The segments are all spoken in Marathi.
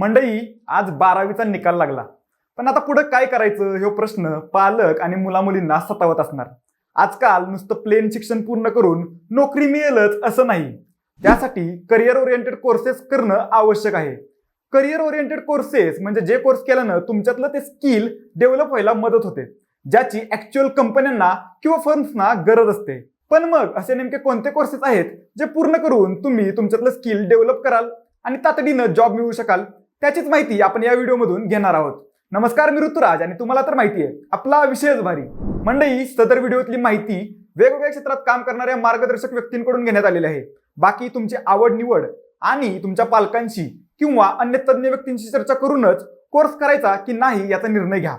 मंडई आज बारावीचा निकाल लागला. पण आता पुढं काय करायचं? हे प्रश्न पालक आणि मुलामुलींना सतावत असणार. आजकाल नुसतं प्लेन शिक्षण पूर्ण करून नोकरी मिळेलच असं नाही. त्यासाठी करिअर ओरिएंटेड कोर्सेस करणं आवश्यक आहे. करिअर ओरिएंटेड कोर्सेस म्हणजे जे कोर्स केल्यानं तुमच्यातलं ते स्किल डेव्हलप व्हायला मदत होते. ज्याची ऍक्च्युअल कंपन्यांना किंवा फर्म्सना गरज असते. पण मग असे नेमके कोणते कोर्सेस आहेत जे पूर्ण करून तुम्ही तुमच्यातलं स्किल डेव्हलप कराल आणि तातडीनं जॉब मिळवू शकाल? त्याचीच माहिती आपण या व्हिडिओमधून घेणार आहोत. नमस्कार मी ऋतुराज आणि तुम्हाला तर माहिती आहे आपला विषयच भारी. मंडई सदर व्हिडिओतली माहिती वेगवेगळ्या क्षेत्रात काम करणाऱ्या मार्गदर्शक व्यक्तींकडून घेण्यात आलेली आहे. बाकी तुमची आवड निवड आणि तुमच्या पालकांशी किंवा अन्य तज्ज्ञ व्यक्तींशी चर्चा करूनच कोर्स करायचा की नाही याचा निर्णय घ्या.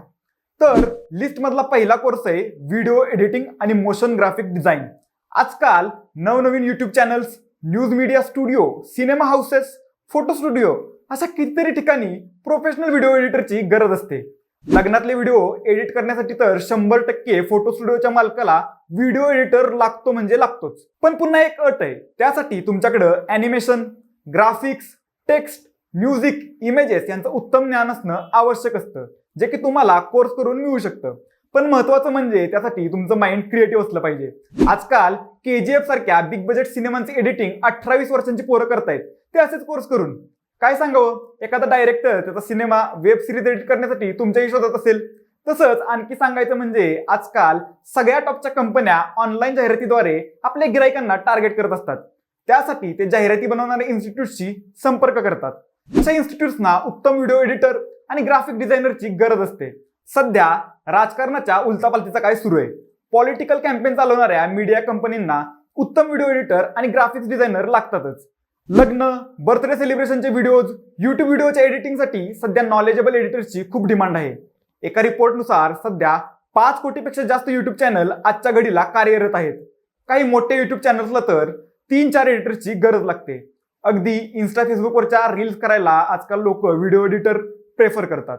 तर लिस्ट मधला पहिला कोर्स आहे व्हिडिओ एडिटिंग आणि मोशन ग्राफिक डिझाईन आजकाल नवनवीन YouTube channels news media studio cinema houses photo studio अशा कितीतरी ठिकाणी प्रोफेशनल व्हिडिओ एडिटरची गरज असते. लग्नातले व्हिडिओ एडिट करण्यासाठी तर शंभर टक्के फोटो स्टुडिओच्या मालकाला व्हिडिओ एडिटर लागतो म्हणजे लागतोच. पण पुन्हा एक अट आहे त्यासाठी तुमच्याकडं animation graphics text music images यांचं उत्तम ज्ञान असणं आवश्यक असतं जे की तुम्हाला कोर्स करून मिळू शकतं. पण महत्वाचं म्हणजे त्यासाठी तुमचं माइंड क्रिएटिव्ह असलं पाहिजे. आजकाल के जी एफ सारख्या बिग बजेट सिनेमांचे एडिटिंग अठरावीस वर्षांची पोरं करतायत ते असेच कोर्स करून. काय सांगावं? एखादा डायरेक्टर त्याचा सिनेमा वेब सिरीज एडिट करण्यासाठी तुमच्याही शोधत असेल. तसंच आणखी सांगायचं म्हणजे आजकाल सगळ्या टॉपच्या कंपन्या ऑनलाईन जाहिरातीद्वारे आपल्या गिरायकांना टार्गेट करत असतात. त्यासाठी ते जाहिराती बनवणाऱ्या इन्स्टिट्यूटशी संपर्क करतात. अशा इन्स्टिट्यूट्सना उत्तम व्हिडिओ एडिटर आणि ग्राफिक डिझायनरची गरज असते. सध्या राजकारणाच्या उलतापालतीचा काय सुरू आहे? पॉलिटिकल कॅम्पेन चालवणाऱ्या मीडिया कंपनींना उत्तम व्हिडिओ एडिटर आणि ग्राफिक्स डिझायनर लागतातच. लग्न बर्थडे सेलिब्रेशनचे व्हिडिओज युट्यूब व्हिडिओच्या एडिटिंगसाठी सध्या नॉलेजेबल एडिटर्सची खूप डिमांड आहे. एका रिपोर्टनुसार सध्या पाच कोटीपेक्षा जास्त युट्यूब चॅनल आजच्या घडीला कार्यरत आहेत. काही मोठे युट्यूब चॅनल्सला तर तीन चार एडिटर्सची गरज लागते. अगदी इन्स्टा फेसबुकवरच्या रील्स करायला आजकाल लोक व्हिडिओ एडिटर प्रेफर करतात.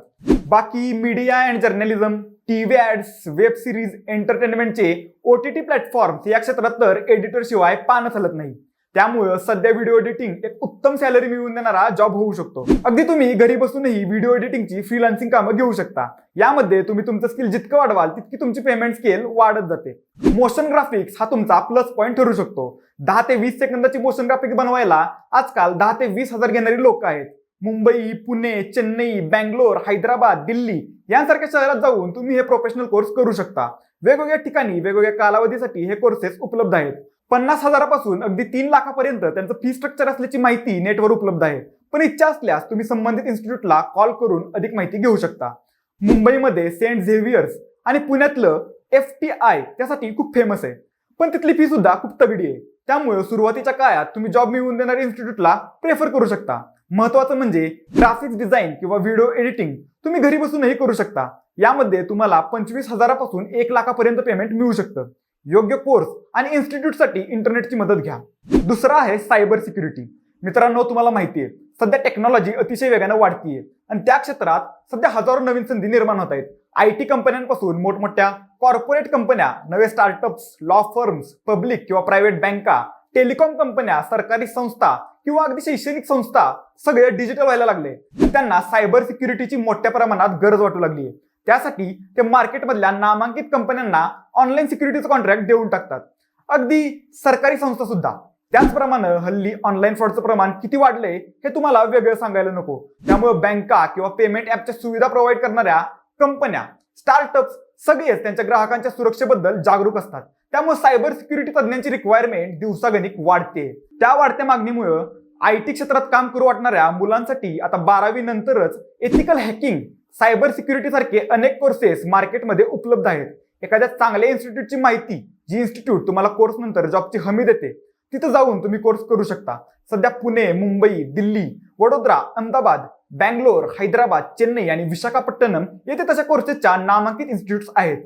बाकी media and journalism TV ads web series एंटरटेनमेंटचे O T T platform या क्षेत्रात तर एडिटरशिवाय पानं पान चालत नाही. त्यामुळं सध्या व्हिडिओ एडिटिंग एक उत्तम सॅलरी मिळवून देणारा जॉब होऊ शकतो. अगदी तुम्ही घरी बसूनही व्हिडिओ एडिटिंगची फ्रीलान्सिंग कामं घेऊ शकता. यामध्ये तुम्ही तुमचं स्किल जितकं वाढवाल तितकी तुमची पेमेंट स्केल वाढत जाते. मोशन ग्राफिक्स हा तुमचा प्लस पॉईंट ठरू शकतो. दहा ते वीस सेकंदाची मोशन ग्राफिक्स बनवायला आजकाल दहा ते वीस हजार घेणारी लोक आहेत. मुंबई पुणे चेन्नई बँगलोर हैदराबाद दिल्ली यांसारख्या शहरात जाऊन तुम्ही हे प्रोफेशनल कोर्स करू शकता. वेगवेगळ्या ठिकाणी वेगवेगळ्या कालावधीसाठी हे कोर्सेस उपलब्ध आहेत. पन्नास हजारापासून अगदी तीन लाखापर्यंत त्यांचं फी स्ट्रक्चर असल्याची माहिती नेटवर उपलब्ध आहे. पण इच्छा असल्यास तुम्ही संबंधित इन्स्टिट्यूटला कॉल करून अधिक माहिती घेऊ शकता. मुंबईमध्ये सेंट झेव्हियर्स आणि पुण्यातलं एफ टी आय त्यासाठी खूप फेमस आहे. पण तिथली फी सुद्धा खूप तगडी आहे. त्यामुळे सुरुवातीच्या काळात तुम्ही जॉब मिळवून देणाऱ्या इन्स्टिट्यूटला प्रेफर करू शकता. महत्वाचं म्हणजे ग्राफिक्स डिझाईन किंवा व्हिडिओ एडिटिंग तुम्ही घरी बसूनही करू शकता. यामध्ये तुम्हाला पंचवीस हजारापासून एक लाखापर्यंत पेमेंट मिळू शकतं. योग्य कोर्स आणि इन्स्टिट्यूटसाठी इंटरनेटची मदत घ्या. दुसरा आहे सायबर सिक्युरिटी. मित्रांनो तुम्हाला माहिती आहे सध्या टेक्नॉलॉजी अतिशय वेगानं वाढतीये आणि त्या क्षेत्रात सध्या हजारो नवीन संधी निर्माण होत आहेत. आय टी कंपन्यांपासून मोठमोठ्या कॉर्पोरेट कंपन्या नवे स्टार्टअप्स लॉ फर्म्स पब्लिक किंवा प्रायव्हेट बँका टेलिकॉम कंपन्या सरकारी संस्था किंवा अगदी शैक्षणिक संस्था सगळे डिजिटल व्हायला लागले. त्यांना सायबर सिक्युरिटीची मोठ्या प्रमाणात गरज वाटू लागली आहे त्यासाठी ते मार्केटमधल्या नामांकित कंपन्यांना ऑनलाईन सिक्युरिटीचं कॉन्ट्रॅक्ट देऊन टाकतात. अगदी सरकारी संस्था सुद्धा. त्याचप्रमाणे हल्ली ऑनलाईन फ्रॉडचं प्रमाण किती वाढलंय हे तुम्हाला वेगळं सांगायला नको. त्यामुळे बँका किंवा पेमेंट ऍपच्या सुविधा प्रोव्हाइड करणाऱ्या कंपन्या स्टार्टअप्स सगळेच त्यांच्या ग्राहकांच्या सुरक्षेबद्दल जागरूक असतात. त्यामुळे सायबर सिक्युरिटी तज्ञांची रिक्वायरमेंट दिवसागणिक वाढते. त्या वाढत्या मागणीमुळे आय टी क्षेत्रात काम करू वाटणाऱ्या मुलांसाठी आता बारावी नंतरच एथिकल हॅकिंग सायबर सिक्युरिटी सारखे अनेक कोर्सेस मार्केटमध्ये उपलब्ध आहेत. एखाद्या चांगल्या इन्स्टिट्यूटची माहिती जी इन्स्टिट्यूट तुम्हाला कोर्स नंतर जॉबची हमी देते तिथं जाऊन तुम्ही कोर्स करू शकता. सध्या पुणे मुंबई दिल्ली वडोदरा अहमदाबाद बँगलोर हैदराबाद चेन्नई आणि विशाखापट्टणम येथे तशा कोर्सेसच्या नामांकित इन्स्टिट्यूट्स आहेत.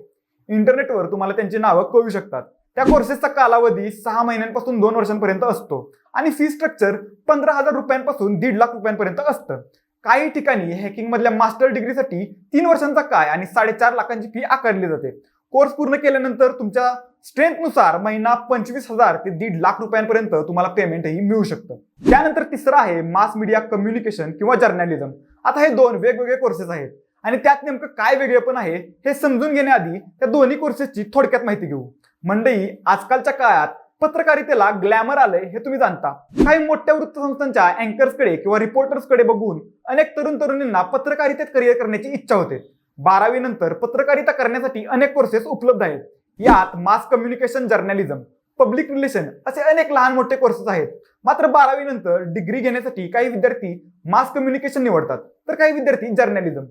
इंटरनेटवर तुम्हाला त्यांची नावं कळू शकतात. त्या कोर्सेसचा कालावधी सहा महिन्यांपासून दोन वर्षांपर्यंत असतो आणि फी स्ट्रक्चर पंधरा हजार रुपयांपासून दीड लाख रुपयांपर्यंत असतं. काही ठिकाणी हॅकिंगमधल्या मास्टर डिग्रीसाठी तीन वर्षांचा काय आणि साडेचार लाखांची फी आकारली जाते. कोर्स पूर्ण केल्यानंतर तुमच्या स्ट्रेंथनुसार महिना पंचवीस हजार ते दीड लाख रुपयांपर्यंत तुम्हाला पेमेंटही मिळू शकतं. त्यानंतर तिसरं आहे मास मीडिया कम्युनिकेशन किंवा जर्नलिझम आता हे दोन वेगवेगळे कोर्सेस आहेत. आणि त्यात नेमकं काय वेगळेपण आहे हे समजून घेण्याआधी त्या दोन्ही कोर्सेसची थोडक्यात माहिती घेऊ. मंडई आजकालच्या काळात पत्रकारितेला ग्लॅमर आलंय हे तुम्ही जाणता. काही मोठ्या वृत्तसंस्थांच्या अँकर्सकडे किंवा रिपोर्टर्सकडे बघून अनेक तरुण तरुणींना पत्रकारितेत करिअर करण्याची इच्छा होते. बारावी नंतर पत्रकारिता करण्यासाठी अनेक कोर्सेस उपलब्ध आहेत. यात mass communication journalism public relation असे अनेक लहान मोठे कोर्सेस आहेत. मात्र बारावी नंतर डिग्री घेण्यासाठी काही विद्यार्थी मास कम्युनिकेशन निवडतात. तर काही विद्यार्थी जर्नलिझम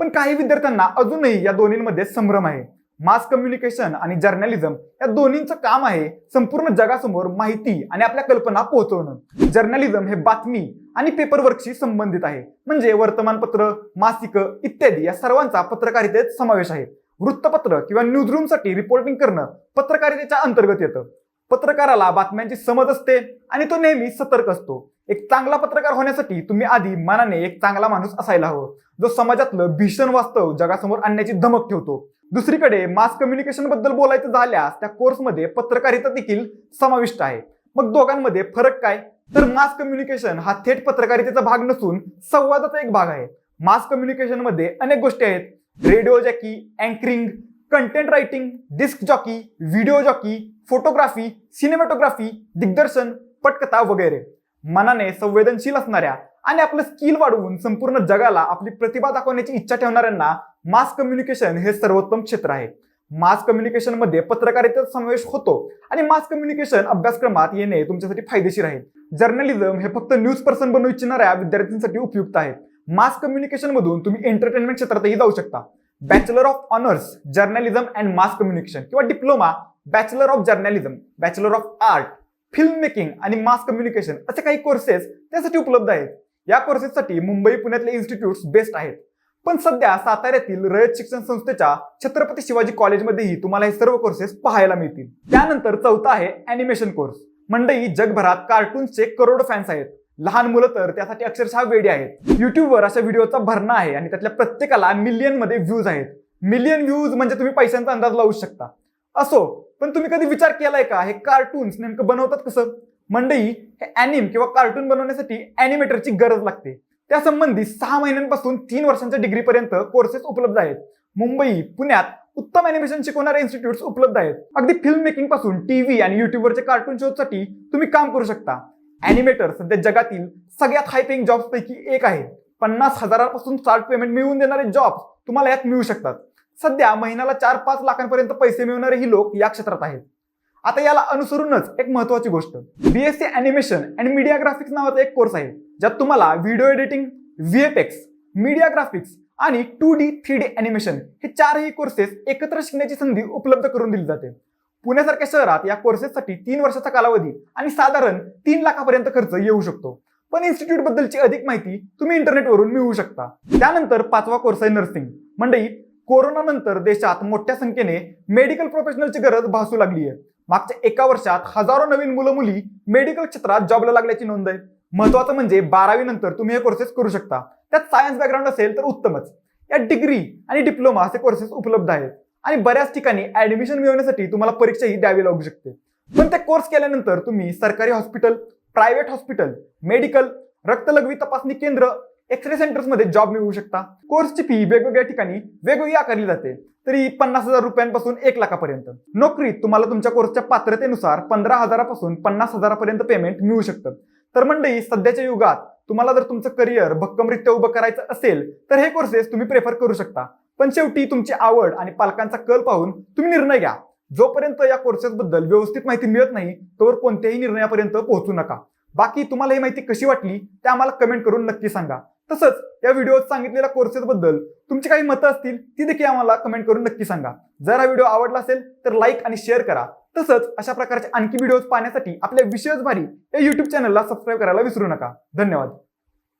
पण काही विद्यार्थ्यांना अजूनही या दोन्हीमध्ये संभ्रम आहे. मास कम्युनिकेशन आणि जर्नलिझम या दोन्हींचं काम आहे संपूर्ण जगासमोर माहिती आणि आपल्या कल्पना पोहोचवणं. जर्नलिझम हे बातमी आणि पेपर वर्कशी संबंधित आहे. म्हणजे वर्तमानपत्र मासिक इत्यादी या सर्वांचा पत्रकारितेत समावेश आहे. वृत्तपत्र किंवा न्यूजरूमसाठी रिपोर्टिंग करणं पत्रकारितेच्या अंतर्गत येतं. पत्रकाराला बातम्यांची समज असते आणि तो नेहमी सतर्क असतो. एक चांगला पत्रकार होण्यासाठी तुम्ही आधी मनाने एक चांगला माणूस असायला हवं. जो समाजातलं भीषण वास्तव जगासमोर आणण्याची धमक ठेवतो. दुसरीकडे मास कम्युनिकेशनबद्दल बोलायचं झाल्यास त्या कोर्समध्ये पत्रकारिता देखील समाविष्ट आहे. मग दोघांमध्ये फरक काय? तर मास कम्युनिकेशन हा थेट पत्रकारितेचा भाग नसून संवादाचा एक भाग आहे. मास कम्युनिकेशनमध्ये अनेक गोष्टी आहेत. Radio jockey anchoring content writing disc jockey video jockey photography cinematography दिग्दर्शन पटकथा वगैरे. मनाने संवेदनशील असणाऱ्या आणि आपलं स्किल वाढवून संपूर्ण जगाला आपली प्रतिभा दाखवण्याची इच्छा ठेवणाऱ्यांना मास कम्युनिकेशन हे सर्वोत्तम क्षेत्र आहे. मास कम्युनिकेशनमध्ये पत्रकारितेचा समावेश होतो आणि मास कम्युनिकेशन अभ्यासक्रमात येणे तुमच्यासाठी फायदेशीर आहे. जर्नलिझम हे फक्त न्यूज पर्सन बनू इच्छिणाऱ्या विद्यार्थ्यांसाठी उपयुक्त आहेत मास कम्युनिकेशन मधून तुम्ही एंटरटेनमेंट क्षेत्रातही जाऊ शकता. Bachelor of honours journalism and mass communication किंवा diploma bachelor of journalism bachelor of art film making आणि मास कम्युनिकेशन असे काही कोर्सेस त्यासाठी उपलब्ध आहेत. या कोर्सेससाठी मुंबई पुण्यातले इन्स्टिट्यूट बेस्ट आहेत. पण सध्या साताऱ्यातील रयत शिक्षण संस्थेच्या छत्रपती शिवाजी कॉलेजमध्येही तुम्हाला हे सर्व कोर्सेस पाहायला मिळतील. त्यानंतर चौथा आहे अॅनिमेशन कोर्स मंडई जगभरात कार्टून्सचे करोड फॅन्स आहेत. लहान मुलं तर त्यासाठी अक्षरशः वेडी आहेत. युट्यूबवर अशा व्हिडिओचा भरणा आहे आणि त्यातल्या प्रत्येकाला मिलियनमध्ये व्ह्यूज आहेत. मिलियन व्ह्यूज म्हणजे तुम्ही पैशांचा अंदाज लावू शकता. असो पण तुम्ही कधी विचार केलाय का? हे कार्टून्स नेमकं बनवतात कसं? मंडई हे अॅनिम किंवा कार्टून बनवण्यासाठी अॅनिमेटरची गरज लागते. त्यासंबंधी सहा महिन्यांपासून तीन वर्षांच्या डिग्रीपर्यंत कोर्सेस उपलब्ध आहेत. मुंबई पुण्यात उत्तम अॅनिमेशन शिकवणारे इन्स्टिट्यूट उपलब्ध आहेत. अगदी फिल्म मेकिंगपासून टीव्ही आणि युट्यूबवरचे कार्टून शोसाठी तुम्ही काम करू शकता. अॅनिमेटर सध्या जगातील सगळ्यात हाय पेइंग जॉब्स पैकी एक आहे. पन्नास हजारापासून स्टार्ट पेमेंट मिळवून देणारे जॉब तुम्हाला यात मिळू शकतात. सध्या महिन्याला चार पाच लाखांपर्यंत पैसे मिळवणारे ही लोक या क्षेत्रात आहेत. आता याला अनुसरूनच एक महत्वाची गोष्ट. BSc animation and media graphics नावाचा एक कोर्स आहे ज्यात तुम्हाला video editing VFX media graphics आणि two D three D animation हे चारही कोर्सेस एकत्र शिकण्याची संधी उपलब्ध करून दिली जाते. पुण्यासारख्या शहरात या कोर्सेससाठी तीन वर्षाचा कालावधी आणि साधारण तीन लाखापर्यंत खर्च येऊ शकतो. पण इन्स्टिट्यूट बद्दलची अधिक माहिती तुम्ही इंटरनेटवरून मिळवू शकता. त्यानंतर पाचवा कोर्स आहे नर्सिंग मंडई कोरोना नंतर देशात मोठ्या संख्येने मेडिकल प्रोफेशनलची गरज भासू लागली आहे. मागच्या एका वर्षात हजारो नवीन मुलं मुली मेडिकल क्षेत्रात जॉबला लागल्याची नोंद आहे. महत्वाचं म्हणजे बारावी नंतर तुम्ही हे कोर्सेस करू शकता. त्यात सायन्स बॅकग्राऊंड असेल तर उत्तमच. या डिग्री आणि डिप्लोमा असे कोर्सेस उपलब्ध आहेत. आणि बऱ्याच ठिकाणी ऍडमिशन मिळवण्यासाठी तुम्हाला परीक्षाही द्यावी लागू शकते. पण ते कोर्स केल्यानंतर तुम्ही सरकारी हॉस्पिटल प्रायव्हेट हॉस्पिटल मेडिकल रक्तलघवी तपासणी केंद्र एक्सरे सेंटर्समध्ये जॉब मिळवू शकता. कोर्सची फी वेगवेगळ्या ठिकाणी वेगवेगळी आकारली जाते. तरी पन्नास हजार रुपयांपासून एक लाखापर्यंत. नोकरीत तुम्हाला तुमच्या कोर्सच्या पात्रतेनुसार पंधरा हजारापासून पन्नास हजारापर्यंत पेमेंट मिळू शकतं. तर मंडळी सध्याच्या युगात तुम्हाला जर तुमचं करिअर भक्कमरित्या उभं करायचं असेल तर हे कोर्सेस तुम्ही प्रेफर करू शकता. पण शेवटी तुमची आवड आणि पालकांचा कल पाहून तुम्ही निर्णय घ्या. जोपर्यंत या कोर्सेस बद्दल व्यवस्थित माहिती मिळत नाही तोवर कोणत्याही निर्णयापर्यंत पोहोचू नका. बाकी तुम्हाला ही माहिती कशी वाटली ते आम्हाला कमेंट करून नक्की सांगा. तसंच या व्हिडिओत सांगितलेल्या कोर्सेसबद्दल तुमची काही मतं असतील ती देखील आम्हाला कमेंट करून नक्की सांगा. जर हा व्हिडिओ आवडला असेल तर लाईक आणि शेअर करा. तसंच अशा प्रकारचे आणखी व्हिडिओज पाहण्यासाठी आपल्या विषयच भारी या युट्यूब चॅनलला सबस्क्राईब करायला विसरू नका. धन्यवाद.